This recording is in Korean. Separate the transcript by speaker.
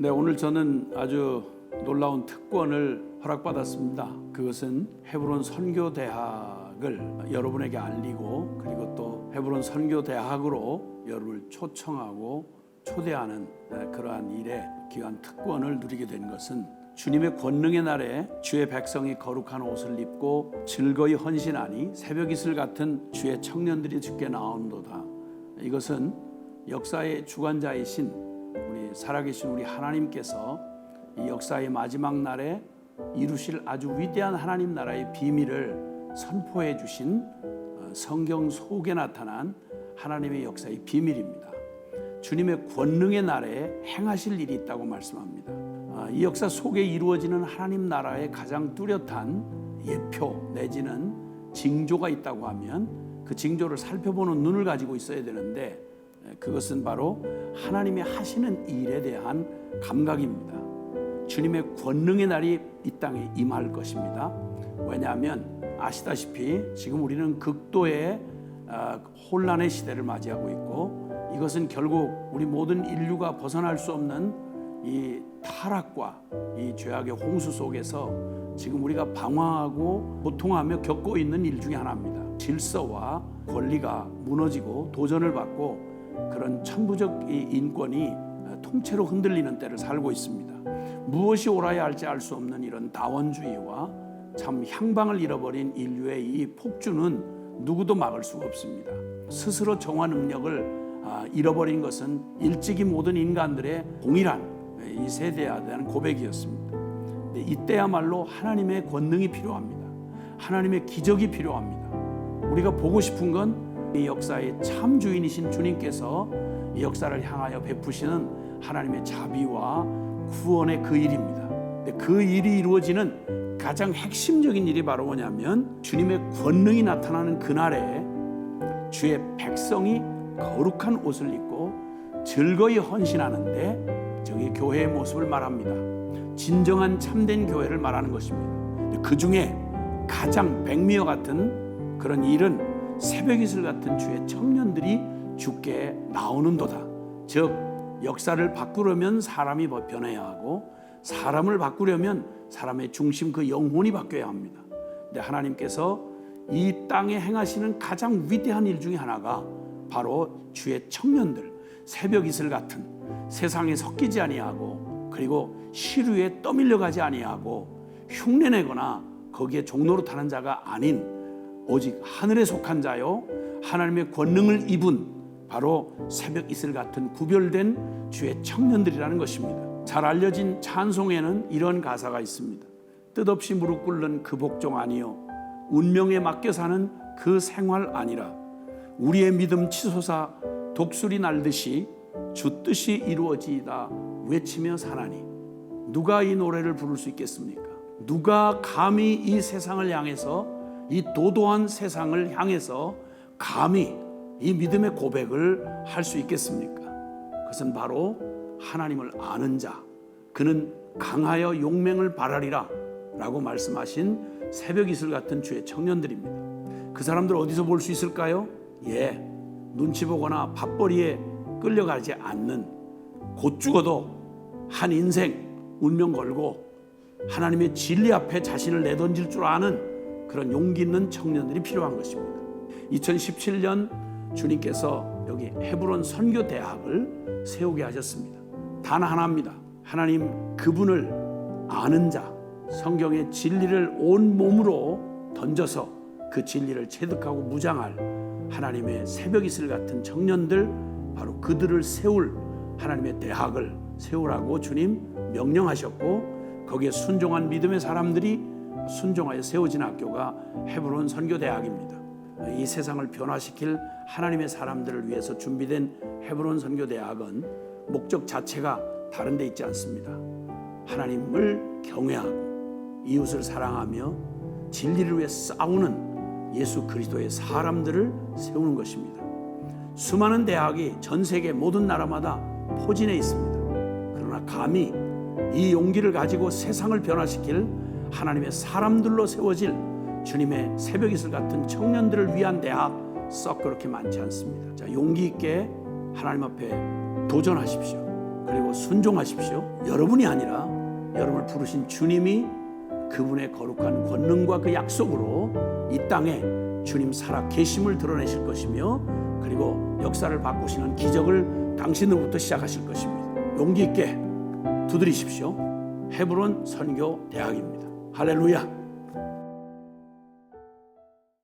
Speaker 1: 네, 오늘 저는 아주 놀라운 특권을 허락받았습니다. 그것은 헤브론 선교대학을 여러분에게 알리고 그리고 또 헤브론 선교대학으로 여러분을 초청하고 초대하는 그러한 일에 귀한 특권을 누리게 된 것은 주님의 권능의 날에 주의 백성이 거룩한 옷을 입고 즐거이 헌신하니 새벽 이슬 같은 주의 청년들이 죽게 나오는도다. 이것은 역사의 주관자이신 살아계신 우리 하나님께서 이 역사의 마지막 날에 이루실 아주 위대한 하나님 나라의 비밀을 선포해 주신 어, 성경 속에 나타난 하나님의 역사의 비밀입니다. 주님의 권능의 날에 행하실 일이 있다고 말씀합니다. 아, 이 역사 속에 이루어지는 하나님 나라의 가장 뚜렷한 예표 내지는 징조가 있다고 하면 그 징조를 살펴보는 눈을 가지고 있어야 되는데 그것은 바로 하나님이 하시는 일에 대한 감각입니다. 주님의 권능의 날이 이 땅에 임할 것입니다. 왜냐하면 아시다시피 지금 우리는 극도의 아, 혼란의 시대를 맞이하고 있고 이것은 결국 우리 모든 인류가 벗어날 수 없는 이 타락과 이 죄악의 홍수 속에서 지금 우리가 방황하고 고통하며 겪고 있는 일 중에 하나입니다. 질서와 권리가 무너지고 도전을 받고 그런 천부적 이 인권이 통째로 흔들리는 때를 살고 있습니다. 무엇이 옳아야 할지 알 수 없는 이런 다원주의와 참 향방을 잃어버린 인류의 이 폭주는 누구도 막을 수가 없습니다. 스스로 정화 능력을 아, 잃어버린 것은 일찍이 모든 인간들의 동일한 이 세대에 대한 고백이었습니다. 이때야말로 하나님의 권능이 필요합니다. 하나님의 기적이 필요합니다. 우리가 보고 싶은 건 이 역사의 참 주인이신 주님께서 이 역사를 향하여 베푸시는 하나님의 자비와 구원의 그 일입니다. 그 일이 이루어지는 가장 핵심적인 일이 바로 뭐냐면 주님의 권능이 나타나는 그날에 주의 백성이 거룩한 옷을 입고 즐거이 헌신하는데 저기 교회의 모습을 말합니다. 진정한 참된 교회를 말하는 것입니다. 그 중에 가장 백미와 같은 그런 일은 새벽 이슬 같은 주의 청년들이 죽게 나오는도다. 즉 역사를 바꾸려면 사람이 변해야 하고 사람을 바꾸려면 사람의 중심 그 영혼이 바뀌어야 합니다. 근데 하나님께서 이 땅에 행하시는 가장 위대한 일 중에 하나가 바로 주의 청년들 새벽 이슬 같은 세상에 섞이지 아니하고 그리고 시류에 떠밀려 가지 아니하고 흉내내거나 거기에 종로로 타는 자가 아닌 오직 하늘에 속한 자요 하나님의 권능을 입은 바로 새벽 이슬 같은 구별된 주의 청년들이라는 것입니다. 잘 알려진 찬송에는 이런 가사가 있습니다. 뜻없이 무릎 꿇는 그 복종 아니요 운명에 맡겨 사는 그 생활 아니라 우리의 믿음 치솟아 독수리 날듯이 주 뜻이 이루어지이다 외치며 사나니 누가 이 노래를 부를 수 있겠습니까? 누가 감히 이 세상을 향해서 이 도도한 세상을 향해서 감히 이 믿음의 고백을 할 수 있겠습니까? 그것은 바로 하나님을 아는 자, 그는 강하여 용맹을 바라리라 라고 말씀하신 새벽 이슬 같은 주의 청년들입니다. 그 사람들 어디서 볼 수 있을까요? 예, 눈치 보거나 밥벌이에 끌려가지 않는 곧 죽어도 한 인생 운명 걸고 하나님의 진리 앞에 자신을 내던질 줄 아는 그런 용기 있는 청년들이 필요한 것입니다. 2017년 주님께서 여기 헤브론 선교 대학을 세우게 하셨습니다. 단 하나입니다. 하나님 그분을 아는 자, 성경의 진리를 온 몸으로 던져서 그 진리를 체득하고 무장할 하나님의 새벽 이슬 같은 청년들 바로 그들을 세울 하나님의 대학을 세우라고 주님 명령하셨고 거기에 순종한 믿음의 사람들이 순종하여 세워진 학교가 헤브론 선교대학입니다. 이 세상을 변화시킬 하나님의 사람들을 위해서 준비된 헤브론 선교대학은 목적 자체가 다른 데 있지 않습니다. 하나님을 경외하고 이웃을 사랑하며 진리를 위해 싸우는 예수 그리스도의 사람들을 세우는 것입니다. 수많은 대학이 전 세계 모든 나라마다 포진해 있습니다. 그러나 감히 이 용기를 가지고 세상을 변화시킬 하나님의 사람들로 세워질 주님의 새벽 이슬 같은 청년들을 위한 대학 썩 그렇게 많지 않습니다. 자, 용기 있게 하나님 앞에 도전하십시오. 그리고 순종하십시오. 여러분이 아니라 여러분을 부르신 주님이 그분의 거룩한 권능과 그 약속으로 이 땅에 주님 살아 계심을 드러내실 것이며 그리고 역사를 바꾸시는 기적을 당신으로부터 시작하실 것입니다. 용기 있게 두드리십시오. 헤브론 선교 대학입니다. 할렐루야.